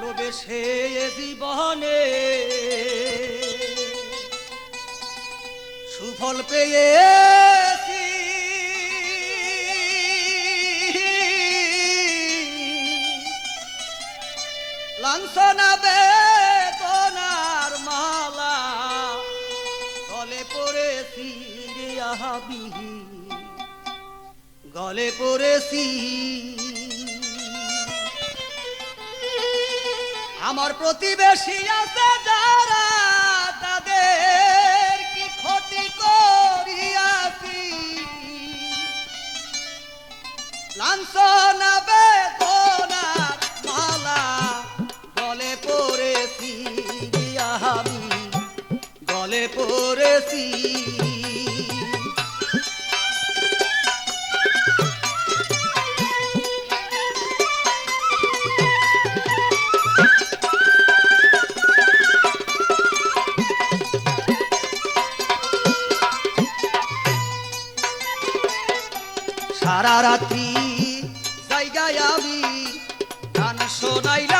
ভালোবেসে জীবনে সুফল পেয়েছি। লাঞ্ছনা বেতনার মালা গলে পড়েছি রিয়াবিহীন গলে পড়েছি আমার প্রতিবেশী আছে যারা, তাদের কি ক্ষতি করিয়াছি? লাঞ্ছনা, বেদনার মালা পড়েছি আমি গলে পড়েছি সারা রাত্রি জায়গায় আমি গান শোনাইলা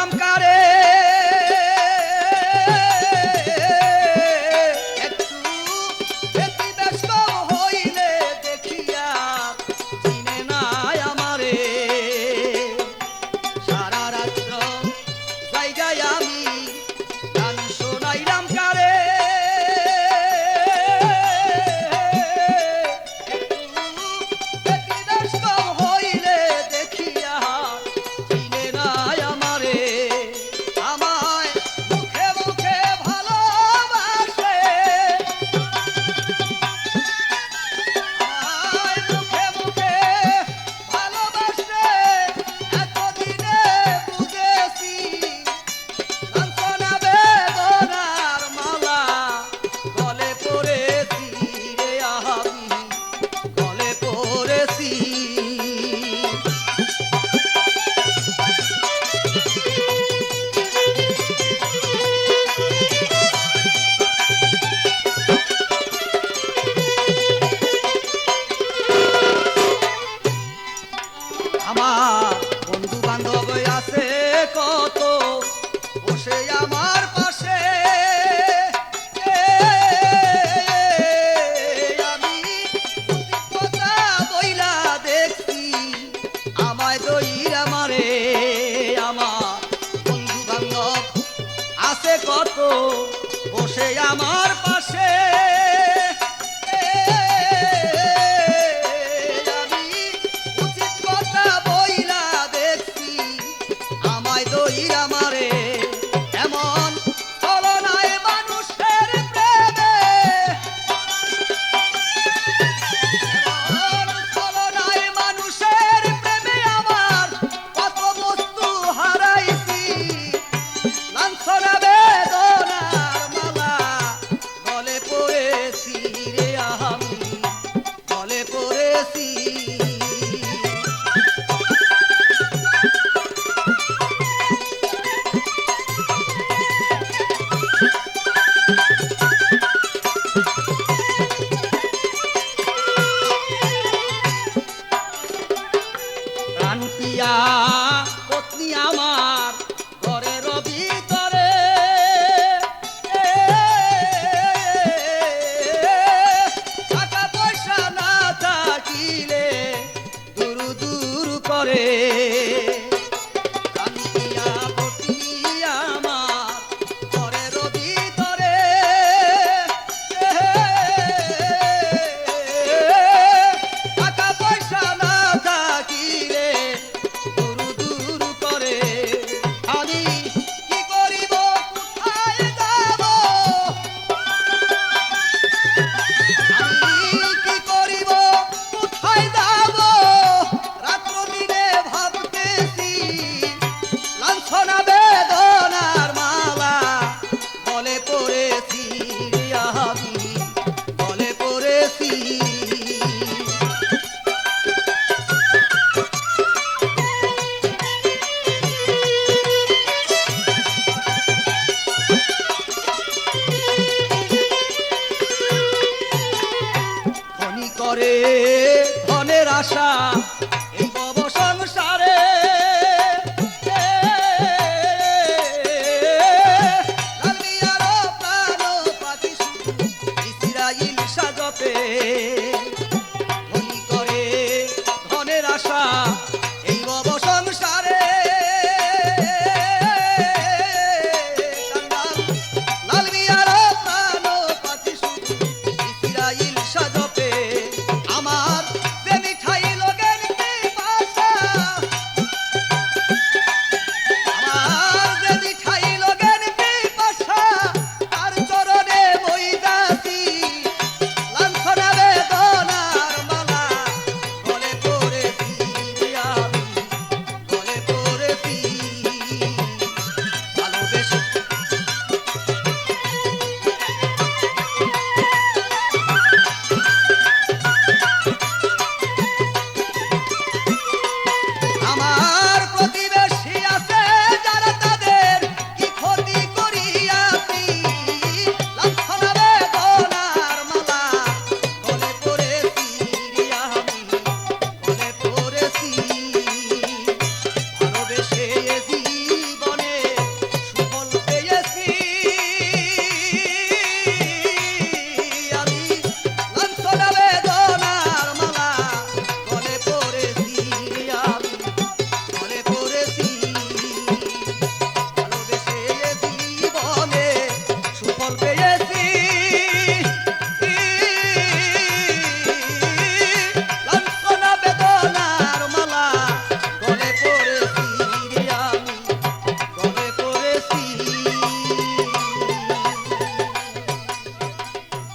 করে ধনের আশা।